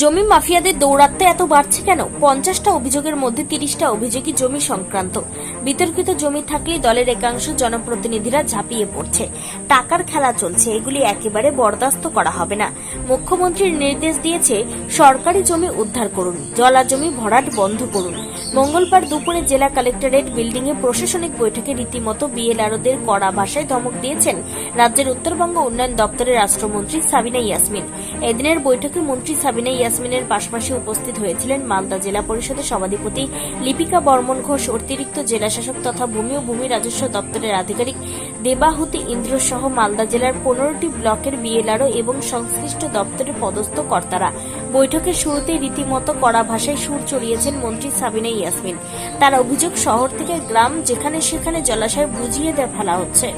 জমি মাফিয়াদের দৌরাত্ম্য এত বাড়ছে কেন? পঞ্চাশটা অভিযোগের মধ্যে তিরিশটা অভিযোগই জমি সংক্রান্ত। বিতর্কিত জমি থাকলেই দলের একাংশ জনপ্রতিনিধিরা ঝাঁপিয়ে পড়ছে। টাকার খেলা চলছে, এগুলি একেবারে বরদাস্ত করা হবে না। মুখ্যমন্ত্রীর নির্দেশ দিয়েছে, সরকারি জমি উদ্ধার করুন জলা জমি ভরাট বন্ধ করুন। মঙ্গলবার দুপুরে জেলা কালেক্টরেট বিল্ডিং এ প্রশাসনিক বৈঠকে রীতিমতো বিএলআরওদের কড়া ভাষায় ধমক দিয়েছেন রাজ্যের উত্তরবঙ্গ উন্নয়ন দপ্তরের রাষ্ট্রমন্ত্রী সাবিনা ইয়াসমিন। এদিনের বৈঠকে মন্ত্রী সাবিনা ইয়াসমিনের পাশাপাশি উপস্থিত হয়েছিলেন মালদা জেলা পরিষদের সভাধিপতি লিপিকা বর্মন ঘোষ, অতিরিক্ত জেলাশাসক তথা ভূমি ও ভূমি রাজস্ব দপ্তরের আধিকারিক দেবাহুতি ইন্দ্র সহ মালদা জেলার পনেরোটি ব্লকের বিএলআরও এবং সংশ্লিষ্ট দপ্তরের পদস্থ কর্তারা। বৈঠকের শুরুতেই রীতিমতো কড়া ভাষায় সুর চড়িয়েছেন মন্ত্রী সাবিনা ইয়াসমিন। তার অভিযোগ, শহর থেকে গ্রাম যেখানে সেখানে জলাশয় বুঝিয়ে দেওয়া ফেলা হচ্ছে।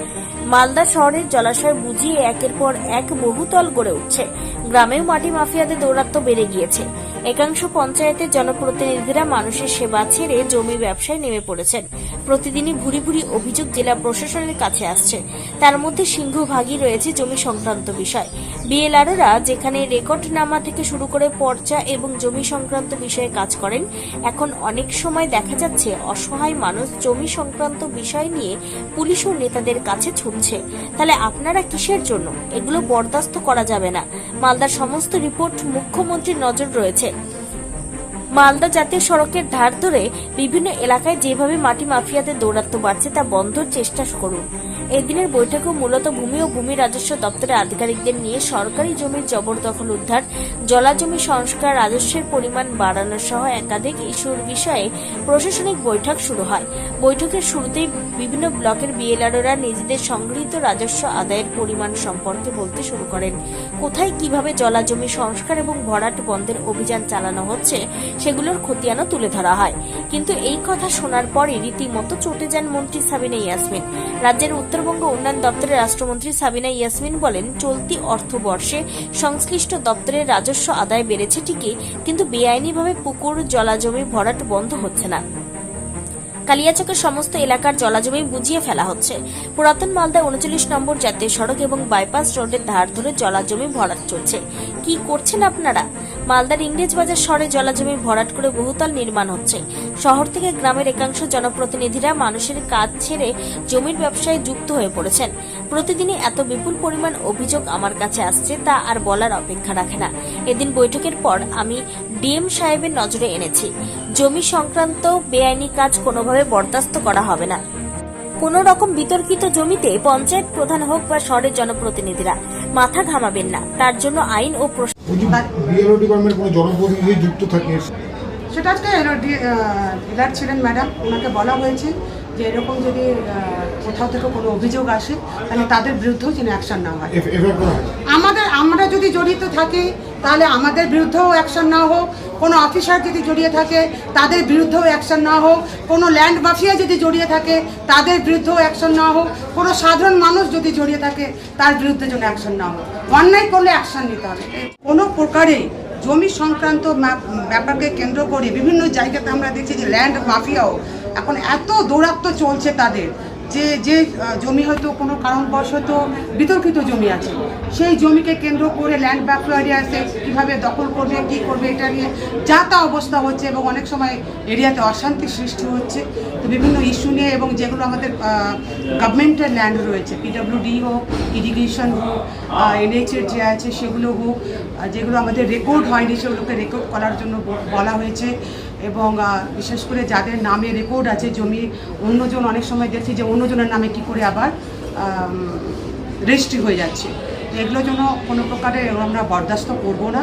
মালদা শহরের জলাশয় বুঝিয়ে একের পর এক বহুতল গড়ে উঠছে। গ্রামেও মাটি মাফিয়াদের দৌরাত্ম্য বেড়ে গিয়েছে। একাংশ পঞ্চায়েতের জনপ্রতিনিধিরা মানুষের সেবা ছেড়ে জমি ব্যবসায় নেমে পড়েছেন। প্রতিদিনই ভুরি ভুরি অভিযোগ জেলা প্রশাসনের কাছে আসছে। তার মধ্যে সিংহভাগই রয়েছে জমি সংক্রান্ত বিষয়। বিএলআররা যেখানে রেকর্ড নামা থেকে শুরু করে পর্চা এবং জমি সংক্রান্ত বিষয়ে কাজ করেন, এখন অনেক সময় দেখা যাচ্ছে অসহায় মানুষ জমি সংক্রান্ত বিষয় নিয়ে পুলিশ ও নেতাদের কাছে ছুটছে। তাহলে আপনারা কিসের জন্য? এগুলো বরদাস্ত করা যাবে না। মালদার সমস্ত রিপোর্ট মুখ্যমন্ত্রীর নজর রয়েছে। মালদা জাতীয় সড়কের ধার ধরে বিভিন্ন এলাকায় যেভাবে মাটি মাফিয়াদের দৌরাত্ম্য বাড়ছে তা বন্ধর চেষ্টা করুন। এদিনের বৈঠকে মূলত ভূমি ও ভূমি রাজস্ব দপ্তরের আধিকারিকদের নিয়ে সরকারি জমির জবরদখল উদ্ধার জলা জমি সংস্কার, রাজস্বের পরিমাণ বাড়ানো সহ একাধিক ইস্যুর বিষয়ে প্রশাসনিক বৈঠক শুরু হয়। বৈঠকের শুরুতেই বিভিন্ন ব্লকের বিএলআরওরা নিজেদের সংগৃহীত রাজস্ব আদায়ের পরিমাণ সম্পর্কে বলতে শুরু করেন। কোথায় কীভাবে জলা জমি সংস্কার এবং ভরাট বন্ধের অভিযান চালানো হচ্ছে, সেগুলোর খতিয়ানও তুলে ধরা হয়। কিন্তু এই কথা শোনার পরে রীতিমতো চটে যান মন্ত্রী সাবিনা ইয়াসমিন। রাজ্যের উত্তরবঙ্গ উন্নয়ন দপ্তরের রাষ্ট্রমন্ত্রী সাবিনা ইয়াসমিন বলেন, চলতি অর্থবর্ষে সংশ্লিষ্ট দপ্তরের রাজস্ব আদায় বেড়েছে ঠিকই, কিন্তু বেআইনিভাবে পুকুর, জলাজমি, ভরাট বন্ধ হচ্ছে না। কালিয়াচকের সমস্ত এলাকার জলাজমি বুঝিয়ে ফেলা হচ্ছে। পুরাতন মালদায় উনচল্লিশ নম্বর জাতীয় সড়ক এবং বাইপাস রোডের ধার ধরে জলাজমি ভরাট চলছে। কি করছেন আপনারা? মালদার ইংরেজ বাজার শহরে জলাজমি ভরাট করে বহুতল নির্মাণ হচ্ছে। শহর থেকে গ্রামের একাংশ জনপ্রতিনিধিরা মানুষের কাজ ছেড়ে জমির ব্যবসায় যুক্ত হয়ে পড়েছেন। প্রতিদিনই এত বিপুল পরিমাণ অভিযোগ আমার কাছে আসছে তা আর বলার অপেক্ষা রাখে না। এদিন বৈঠকের পর আমি ডিএম সাহেবের নজরে এনেছি। জমি সংক্রান্ত বেআইনি কাজ কোনোভাবে বরদাস্ত করা হবে না। কোন রকম বিতর্কিত জমিতে পঞ্চায়েত প্রধান হোক বা শহরের জনপ্রতিনিধিরা মাথা ঘামাবেন না। তার জন্য আইন ও প্রশাসন যদি বিএলও ডিপার্টমেন্ট কোনো জনপ্রতিনিধি যুক্ত থাকে? সেটা আজকে ডিলার ছিলেন ম্যাডাম ওনাকে বলা হয়েছে যে এরকম যদি কোথাও থেকে কোনো অভিযোগ আসে তাহলে তাদের বিরুদ্ধেও যেন অ্যাকশন না এফআইআর করা হয়? আমাদের আমরা যদি জড়িত থাকি তাহলে আমাদের বিরুদ্ধেও অ্যাকশন না হোক, কোনো অফিসার যদি জড়িয়ে থাকে, তাদের বিরুদ্ধেও অ্যাকশন না হোক, কোনো ল্যান্ড মাফিয়া যদি জড়িয়ে থাকে, তাদের বিরুদ্ধেও অ্যাকশন না হোক, কোনো সাধারণ মানুষ যদি জড়িয়ে থাকে, তার বিরুদ্ধে যেন অ্যাকশন না হোক। অন্যায় করলে অ্যাকশন নিতে হবে। কোনো প্রকারে জমি সংক্রান্ত ব্যাপারকে কেন্দ্র করে বিভিন্ন জায়গাতে আমরা দেখছি যে ল্যান্ড মাফিয়াও এখন এত দৌরাত্ম্য চলছে তাদের। যে যে জমি হয়তো কোনো কারণবশত বিতর্কিত জমি আছে, সেই জমিকে কেন্দ্র করে ল্যান্ড ব্যাকওয়ার্ডে আসে কীভাবে দখল করবে, কী করবে, এটা নিয়ে যা তা অবস্থা হচ্ছে এবং অনেক সময় এরিয়াতে অশান্তি সৃষ্টি হচ্ছে। তো বিভিন্ন ইস্যু নিয়ে এবং যেগুলো আমাদের গভর্নমেন্টের ল্যান্ড রয়েছে পিডব্লিউডি হোক ইরিগেশন হোক এনএইচের যে আছে সেগুলো হোক যেগুলো আমাদের রেকর্ড হয়নি, সেগুলোকে রেকর্ড করার জন্য বলা হয়েছে। এবং বিশেষ করে যাদের নামে রেকর্ড আছে, জমি, অন্যজন অনেক সময় দেখছি যে অন্যজনের নামে কি করে আবার রেজিস্ট্রি হয়ে যাচ্ছে। তো এগুলোর জন্য কোনো প্রকারে আমরা বরদাস্ত করব না।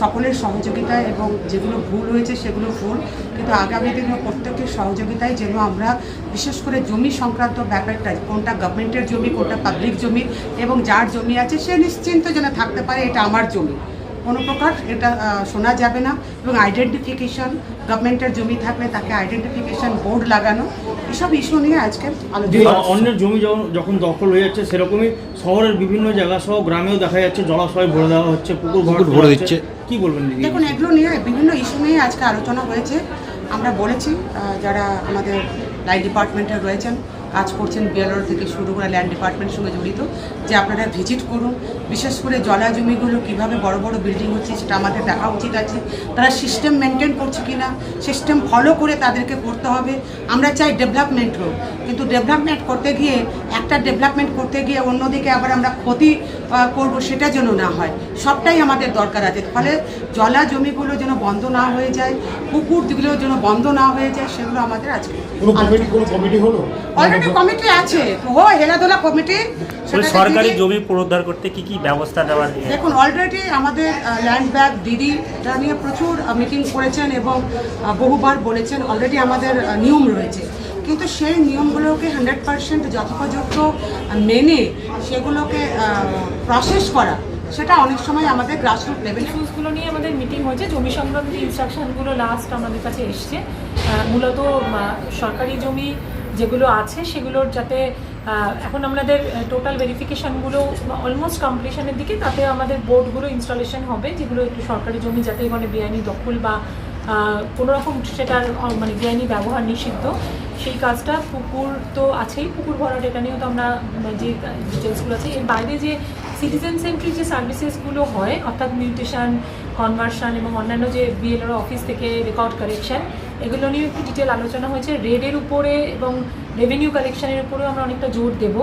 সকলের সহযোগিতায় এবং যেগুলো ভুল হয়েছে সেগুলো ভুল। কিন্তু আগামী দিনে প্রত্যেকের সহযোগিতায় যেন আমরা বিশেষ করে জমি সংক্রান্ত ব্যাপারটা, কোনটা গভর্নমেন্টের জমি, কোনটা পাবলিক জমি এবং যার জমি আছে সে নিশ্চিন্ত যেন থাকতে পারে, এটা আমার জমি। কোনো প্রকার এটা শোনা যাবে না এবং আইডেন্টিফিকেশন গভর্নমেন্টের জমি থাকলে তাকে আইডেন্টিফিকেশন বোর্ড লাগানো এসব ইস্যু নিয়ে আজকে আলোচনা অন্যের জমি যখন- যখন দখল হয়ে যাচ্ছে সেরকমই শহরের বিভিন্ন জায়গা সহ গ্রামেও দেখা যাচ্ছে জলাশয় ভরে দেওয়া হচ্ছে পুকুর ভরে দিচ্ছে। কি বলবেন দেখুন এগুলো নিয়ে বিভিন্ন ইস্যু নিয়ে আজকে আলোচনা হয়েছে। আমরা বলেছি যারা আমাদের লাইট ডিপার্টমেন্টে রয়েছেন কাজ করছেন বিএলওর থেকে শুরু করে ল্যান্ড ডিপার্টমেন্টের সঙ্গে জড়িত, যে আপনারা ভিজিট করুন। বিশেষ করে জলা জমিগুলো কীভাবে বড় বড় বিল্ডিং হচ্ছে সেটা আমাদের দেখা উচিত আছে। তারা সিস্টেম মেনটেন করছে কিনা সিস্টেম ফলো করে তাদেরকে করতে হবে। আমরা চাই ডেভেলপমেন্ট হোক, কিন্তু ডেভেলপমেন্ট করতে গিয়ে, একটা ডেভেলপমেন্ট করতে গিয়ে অন্যদিকে আবার আমরা ক্ষতি করব সেটা যেন না হয়। সবটাই আমাদের দরকার আছে। ফলে জলা জমিগুলো যেন বন্ধ না হয়ে যায় পুকুরগুলো যেন বন্ধ না হয়ে যায় সেগুলো আমাদের আজকে কোনো কমিটি কোনো কমিটি হলো? অলরেডি কমিটি আছে। ও হেলাদোলা কমিটি সরকারি জমি পুনরুদ্ধার করতে কি কি ব্যবস্থা নেওয়া দেখুন অলরেডি আমাদের ল্যান্ড ব্যাগ দিদি এটা নিয়ে প্রচুর মিটিং করেছেন এবং বহুবার বলেছেন অলরেডি আমাদের নিয়ম রয়েছে। কিন্তু সেই নিয়মগুলোকে হান্ড্রেড পার্সেন্ট যথোপযুক্ত মেনে সেগুলোকে প্রসেস করা সেটা অনেক সময় আমাদের গ্রাসরুট লেভেলে ইস্যুসগুলো নিয়ে আমাদের মিটিং হয়েছে। জমি সংক্রান্ত ইনস্ট্রাকশনগুলো লাস্ট আমাদের কাছে এসছে। মূলত সরকারি জমি যেগুলো আছে সেগুলোর যাতে এখন আমাদের টোটাল ভেরিফিকেশনগুলো অলমোস্ট কমপ্লিশনের দিকে তাতে আমাদের বোর্ডগুলো ইনস্টলেশন হবে যেগুলো একটু সরকারি জমি যাতে মানে বেআইনি দখল বা আহ, কোনো রকম সেটার মানে বেআইনি ব্যবহার নিষিদ্ধ সেই কাজটা পুকুর তো আছেই। পুকুর ভরাট এটা নিয়েও তো আমরা উম, যে ডিটেলসগুলো আছে এর বাইরে যে সিটিজেন সেন্ট্রি যে সার্ভিসেসগুলো হয় অর্থাৎ মিউটেশন কনভার্সন এবং অন্যান্য যে বিএলআর অফিস থেকে রেকর্ড কালেকশন এগুলো নিয়ে একটু ডিটেল আলোচনা হয়েছে। রেডের উপরে এবং রেভিনিউ কালেকশনের উপরেও আমরা অনেকটা জোর দেব।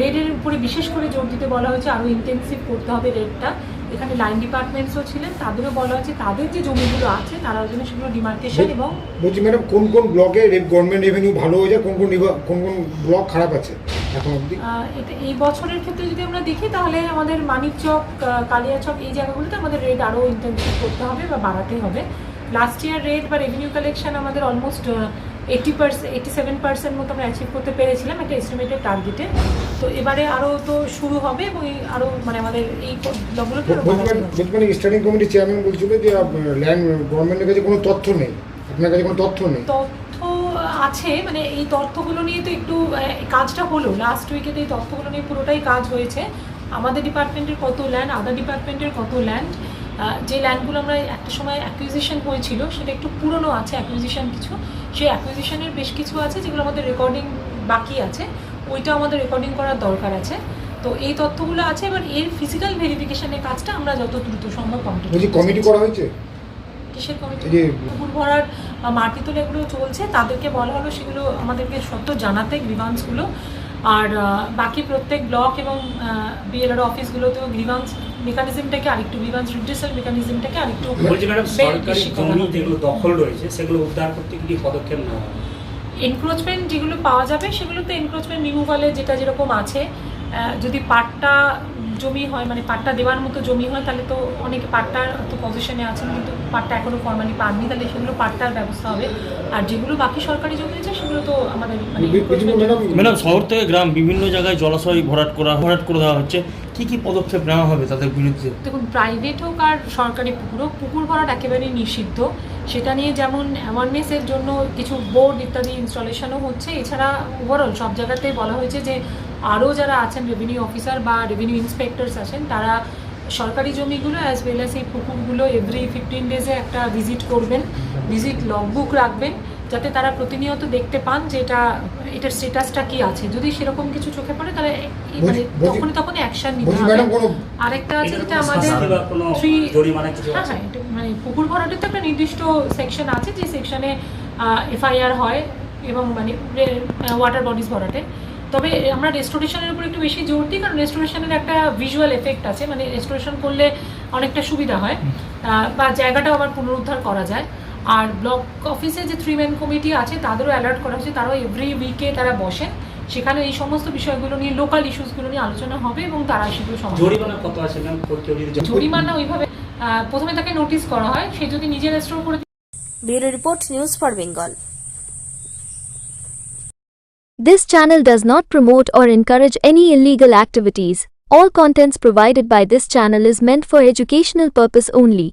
রেডের উপরে বিশেষ করে জোর দিতে বলা হয়েছে আরও ইন্টেন্সিভ করতে হবে রেডটা এখানে লাইন ডিপার্টমেন্টসও ছিলেন তাদেরও বলা হয়েছে তাদের যে জমিগুলো আছে তারাও যেন সেগুলো ডিমার্কেশন এবং বলছি ম্যাডাম কোন কোন ব্লকে গভর্নমেন্ট রেভিনিউ ভালো হয়ে যায় কোন কোন কোন কোন ব্লক খারাপ আছে? এটা এই বছরের ক্ষেত্রে যদি আমরা দেখি তাহলে আমাদের মানিকচক কালিয়াচক এই জায়গাগুলোতে আমাদের রেট আরও ইন্টেন্সিভ করতে হবে বা বাড়াতে হবে। লাস্ট ইয়ার রেট বা রেভিনিউ কালেকশন আমাদের almost eighty percent eighty seven percent মতো আমরা অ্যাচিভ করতে পেরেছিলাম একটা এস্টিমেটেড টার্গেটে তো এবারে আরও তো শুরু হবে এবং আরও মানে আমাদের এই ব্লকগুলোকে আরও বলছি বাড়াতে ম্যাডাম হবে। বলছি মানে স্টার্টিং কমিটির চেয়ারম্যান বলছিল যে ল্যান্ড গভর্নমেন্টের কাছে কোনো তথ্য নেই। আপনার কাছে কোনো তথ্য নেই? তথ্য আছে মানে এই তথ্যগুলো নিয়ে তো একটু কাজটা হলো। লাস্ট উইকে এই তথ্যগুলো নিয়ে পুরোটাই কাজ হয়েছে। আমাদের ডিপার্টমেন্টের কত ল্যান্ড আদার ডিপার্টমেন্টের কত ল্যান্ড যে ল্যান্ডগুলো আমরা একটা সময় অ্যাকুইজিশন হয়েছিল সেটা একটু পুরনো আছে অ্যাকুইজিশন কিছু। সেই অ্যাকুইজিশনের বেশ কিছু আছে যেগুলো আমাদের রেকর্ডিং বাকি আছে। ওইটা আমাদের রেকর্ডিং করার দরকার আছে। তো এই তথ্যগুলো আছে এবার এর ফিজিক্যাল ভেরিফিকেশনের কাজটা আমরা যত দ্রুত সম্ভব কমপ্লিট কমিটি করা হয়েছে? কিসের কমিটি পুকুর ভরার মাটি তোলা এগুলো চলছে তাদেরকে বলা হলো সেগুলো আমাদেরকে সত্য জানাতে গ্রিভান্সগুলো। আর বাকি প্রত্যেক ব্লক এবং বিএলআর অফিসগুলোতেও গ্রিভান্স মেকানিজমটাকে আরেকটু গ্রিভান্স রিড্রেসাল মেকানিজমটাকে আরেকটু সরকারি জমি যেগুলো দখল রয়েছে সেগুলো উদ্ধার করতে কি পদক্ষেপ নেওয়া এনক্রোচমেন্ট যেগুলো পাওয়া যাবে সেগুলোতে এনক্রোচমেন্ট রিমুভালে যেটা যেরকম আছে যদি পাট্টা জমি হয় মানে পাট্টা দেওয়ার মতো জমি হয় তাহলে তো অনেকে পাট্টার তো পজিশনে আছেন কিন্তু পাট্টা এখনও ফর্মালি পাননি তাহলে সেগুলো পাট্টার ব্যবস্থা হবে। আর যেগুলো বাকি সরকারি জমি আছে সেগুলো তো আমাদের মানে ম্যাডাম শহর থেকে গ্রাম বিভিন্ন জায়গায় জলাশয় ভরাট করা ভরাট করে দেওয়া হচ্ছে। কি কি পদক্ষেপ নেওয়া হবে তাদের বিরুদ্ধে? দেখুন প্রাইভেট হোক আর সরকারি পুকুরও পুকুর ভরাট একেবারেই নিষিদ্ধ। সেটা নিয়ে যেমন অ্যাওয়ারনেসের জন্য কিছু বোর্ড ইত্যাদি ইনস্টলেশনও হচ্ছে। এছাড়া ওভারঅল সব জায়গাতেই বলা হয়েছে যে আরও যারা আছেন রেভিনিউ অফিসার বা রেভিনিউ ইন্সপেক্টরস আছেন, তারা সরকারি জমিগুলো অ্যাজ ওয়েল অ্যাজ এই পুকুরগুলো এভরি ফিফটিন ডেজে একটা ভিজিট করবেন। ভিজিট লগবুক রাখবেন। যাতে তারা প্রতিনিয়ত দেখতে পান যে এটা এটার স্টেটাসটা কি আছে। যদি সেরকম কিছু চোখে পড়ে তাহলে মানে তখনই তখনই অ্যাকশন নিতে হবে। ম্যাডাম কোনো আরেকটা আছে যেটা আমাদের থ্রি হ্যাঁ হ্যাঁ মানে পুকুর ভরাটের তো একটা নির্দিষ্ট সেকশন আছে যে সেকশনে এফআইআর হয় এবং মানে ওয়াটার বডিজ ভরাটে। তবে আমরা রেস্টোরেশনের উপর একটু বেশি জোর দিই কারণ রেস্টোরেশনের একটা ভিজুয়াল এফেক্ট আছে। মানে রেস্টোরেশন করলে অনেকটা সুবিধা হয়। আহ, বা জায়গাটাও আবার পুনরুদ্ধার করা যায়। আর ব্লক অফিসে যে থ্রি ম্যান কমিটি আছে তাদেরও অ্যালার্ট করা হয়েছে। তারাও এভরি উইকে তারা বসেন। সেখানে এই সমস্ত বিষয়গুলো নিয়ে লোকাল ইস্যুসগুলো নিয়ে আলোচনা হবে এবং তারা সেগুলো জরিমানা কত আছে জরিমানা ওইভাবে প্রথমে তাকে নোটিশ করা হয়। সে যদি নিজে রেস্টোর করে bureau report news for Bengal This channel does not promote or encourage any illegal activities. All contents provided by this channel is meant for educational purpose only.